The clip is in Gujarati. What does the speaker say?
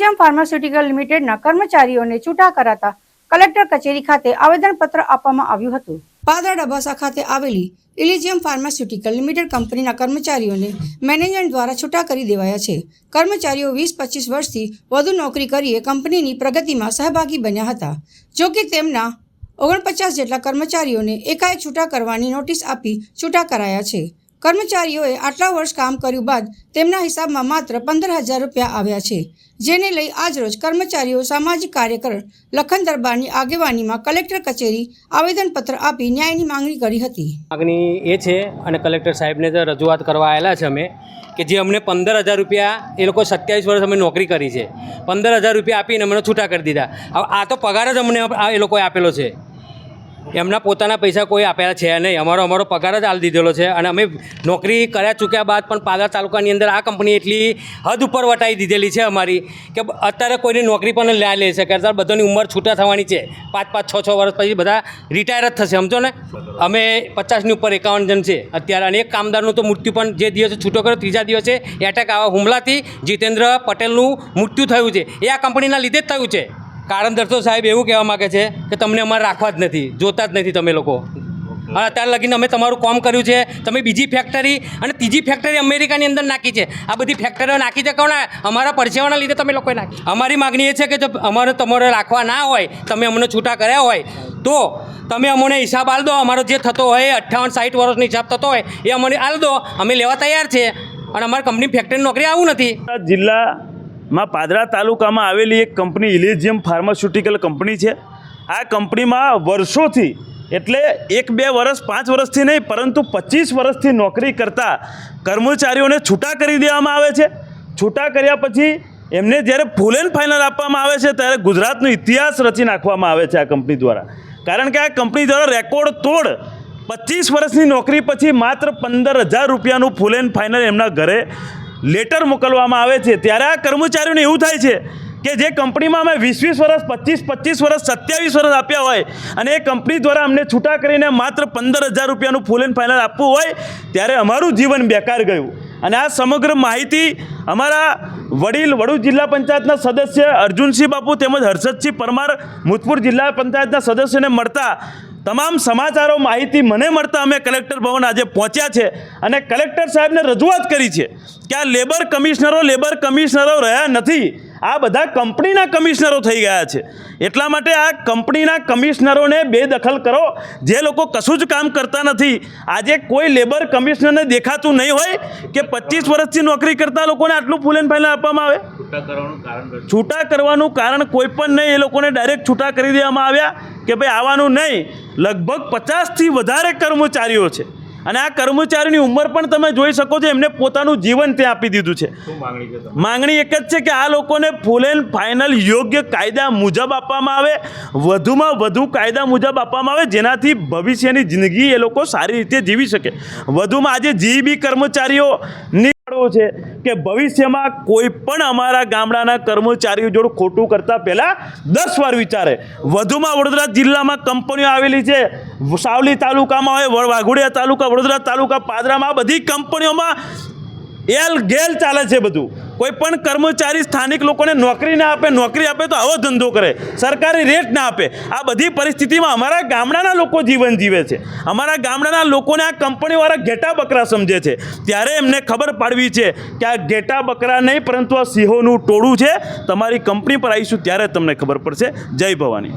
ઇલિજમ ફાર્માસ્યુટિકલ લિમિટેડના કર્મચારીઓને છૂટા કરાતા કલેક્ટર કચેરી ખાતે આવેદનપત્ર આપવામાં આવ્યું હતું. પાદરા ડબાસા ખાતે આવેલી ઇલિજિયમ ફાર્માસ્યુટિકલ લિમિટેડ કંપનીના કર્મચારીઓને મેનેજમેન્ટ દ્વારા છૂટા કરી દેવાયા છે. કર્મચારીઓ વીસ પચીસ વર્ષથી વધુ નોકરી કરીએ કંપનીની પ્રગતિમાં સહભાગી બન્યા હતા. જો કે તેમના ઓગણપચાસ જેટલા કર્મચારીઓને એકાએક છૂટા કરવાની નોટિસ આપી છૂટા કરાયા છે. કર્મચારીઓએ આટલા વર્ષ કામ કર્યું બાદ તેમના હિસાબમાં માત્ર પંદર હજાર રૂપિયા આવ્યા છે, જેને લઈ આજરોજ કર્મચારીઓ સામાજિક કાર્યકર લખન દરબારની આગેવાનીમાં કલેક્ટર કચેરી આવેદનપત્ર આપી ન્યાયની માંગણી કરી હતી. માગણી એ છે અને કલેક્ટર સાહેબને રજૂઆત કરવા આવેલા છે અમે કે જે અમને પંદર હજાર રૂપિયા એ લોકો સત્યાવીસ વર્ષ અમે નોકરી કરી છે. પંદર હજાર રૂપિયા આપીને અમને છૂટા કરી દીધા. આ તો પગાર જ અમને એ લોકોએ આપેલો છે. એમના પોતાના પૈસા કોઈ આપેલા છે નહીં. અમારો અમારો પગાર જ આલી દીધેલો છે અને અમે નોકરી કર્યા ચૂક્યા બાદ પણ પાદરા તાલુકાની અંદર આ કંપની એટલી હદ ઉપર વટાવી દીધેલી છે અમારી કે અત્યારે કોઈની નોકરી પણ લે લે છે અત્યારે બધાની ઉંમર છૂટા થવાની છે. પાંચ પાંચ, છ છ વર્ષ પછી બધા રિટાયર જ થશે. સમજો ને? અમે પચાસની ઉપર એકાવન જણ છે અત્યારે. અને એક કામદારનું તો મૃત્યુ પણ જે દિવસે છૂટો કર્યો, ત્રીજા દિવસે એટેક આવા હુમલાથી જીતેન્દ્ર પટેલનું મૃત્યુ થયું છે. એ આ કંપનીના લીધે જ થયું છે. કારણદર તો સાહેબ એવું કહેવા માગે છે કે તમને અમારે રાખવા જ નથી જોતા જ નથી તમે લોકો. અને અત્યારે લગીને અમે તમારું કામ કર્યું છે તમે બીજી ફેક્ટરી અને ત્રીજી ફેક્ટરી અમેરિકાની અંદર નાખી છે. આ બધી ફેક્ટરીઓ નાખી છે કોણ? અમારા પરસેવાના લીધે તમે લોકોએ નાખી. અમારી માગણી એ છે કે જો અમારે તમારે રાખવા ના હોય તમે અમને છૂટા કર્યા હોય તો તમે અમને હિસાબ આલ દો. અમારો જે થતો હોય અઠ્ઠાવન સાઠ વર્ષનો હિસાબ થતો હોય એ અમને આલ દો. અમે લેવા તૈયાર છે. અને અમારી કંપની ફેક્ટરી નોકરી આવું નથી. જિલ્લામાં પાદરા તાલુકામાં આવેલી એક કંપની ઇલેજિયમ ફાર્માસ્યુટિકલ કંપની છે. આ કંપનીમાં વર્ષોથી, એટલે એક બે વર્ષ પાંચ વર્ષથી નહીં, પરંતુ પચીસ વર્ષથી નોકરી કરતા કર્મચારીઓને છૂટા કરી દેવામાં આવે છે. છૂટા કર્યા પછી એમને જ્યારે ફૂલ એન્ડ ફાઇનલ આપવામાં આવે છે, ત્યારે ગુજરાતનો ઇતિહાસ રચી નાખવામાં આવે છે આ કંપની દ્વારા. કારણ કે આ કંપની દ્વારા રેકોર્ડ તોડ પચીસ વર્ષની નોકરી પછી માત્ર પંદર હજાર રૂપિયાનું ફૂલ એન્ડ ફાઇનલ એમના ઘરે લેટર મોકલવામાં આવે છે. ત્યારે આ કર્મચારીઓને એવું થાય છે કે જે કંપનીમાં અમે વીસ વીસ વર્ષ, પચીસ પચીસ વર્ષ, સત્યાવીસ વર્ષ આપ્યા હોય અને એ કંપની દ્વારા અમને છૂટા કરીને માત્ર પંદર હજાર રૂપિયાનું ફૂલ એન્ડ ફાઇનલ આપવું હોય, ત્યારે અમારું જીવન બેકાર ગયું. અને આ સમગ્ર માહિતી અમારા વડીલ વડોદ જિલ્લા પંચાયતના સદસ્ય અર્જુનસિંહ બાપુ તેમજ હર્ષદસિંહ પરમાર મુજપુર જિલ્લા પંચાયતના સદસ્યને મળતા તમામ સમાચારો માહિતી મને મળતા અમે કલેક્ટર ભવન આજે પહોંચ્યા છે અને કલેક્ટર સાહેબને રજૂઆત કરી છે કે આ લેબર કમિશનરો લેબર કમિશનરો રહ્યા નથી. આ બધા કંપનીના કમિશનરો થઈ ગયા છે. એટલા માટે આ કંપનીના કમિશનરોને બેદખલ કરો. જે લોકો કશું જ કામ કરતા નથી. આજે કોઈ લેબર કમિશનરને દેખાતું નહીં હોય કે પચીસ વર્ષથી નોકરી કરતા લોકોને આટલું ફૂલેન ફાઇલ આપવામાં આવે. છૂટા કરવાનું કારણ કોઈ પણ નહીં. એ લોકોને ડાયરેક્ટ છૂટા કરી દેવામાં આવ્યા. કે ભાઈ આવવાનું નહીં. લગભગ પચાસથી વધારે કર્મચારીઓ છે. અને આ કર્મચારીની ઉંમર પણ તમે જોઈ શકો છો એમને પોતાનું જીવન ત્યાં આપી દીધું છે. માંગણી એક જ છે કે આ લોકોને ફૂલ એન્ડ ફાઇનલ યોગ્ય કાયદા મુજબ આપવામાં આવે વધુમાં વધુ કાયદા મુજબ આપવામાં આવે જેનાથી ભવિષ્યની જિંદગી એ લોકો સારી રીતે જીવી શકે. વધુમાં આજે જીબી કર્મચારીઓની છે કે ભવિષ્યમાં કોઈ પણ અમારા ગામડાના કર્મચારીઓ જોડે ખોટું કરતા પહેલાં દસ વાર વિચારે. વધુમાં વડોદરા જિલ્લામાં કંપનીઓ આવેલી છે. સાવલી તાલુકામાં હોય વાઘોડિયા તાલુકા, વડોદરા તાલુકા, પાદરામાં આ બધી કંપનીઓમાં એલ, ગેલ ચાલે છે બધું. કોઈ પણ કર્મચારી સ્થાનિક લોકોને નોકરી ના આપે, નોકરી આપે તો આવો ધંધો કરે. સરકારી રેટ ના આપે. આ બધી પરિસ્થિતિમાં અમારા ગામડાના લોકો જીવન જીવે છે. અમારા ગામડાના લોકોને આ કંપનીવાળા ઘેટા બકરા સમજે છે. ત્યારે એમને ખબર પાડવી છે કે આ ઘેટા બકરા નહીં, પરંતુ આ સિંહોનું ટોળું છે. તમારી કંપની પર આવીશું ત્યારે તમને ખબર પડશે. જય ભવાની.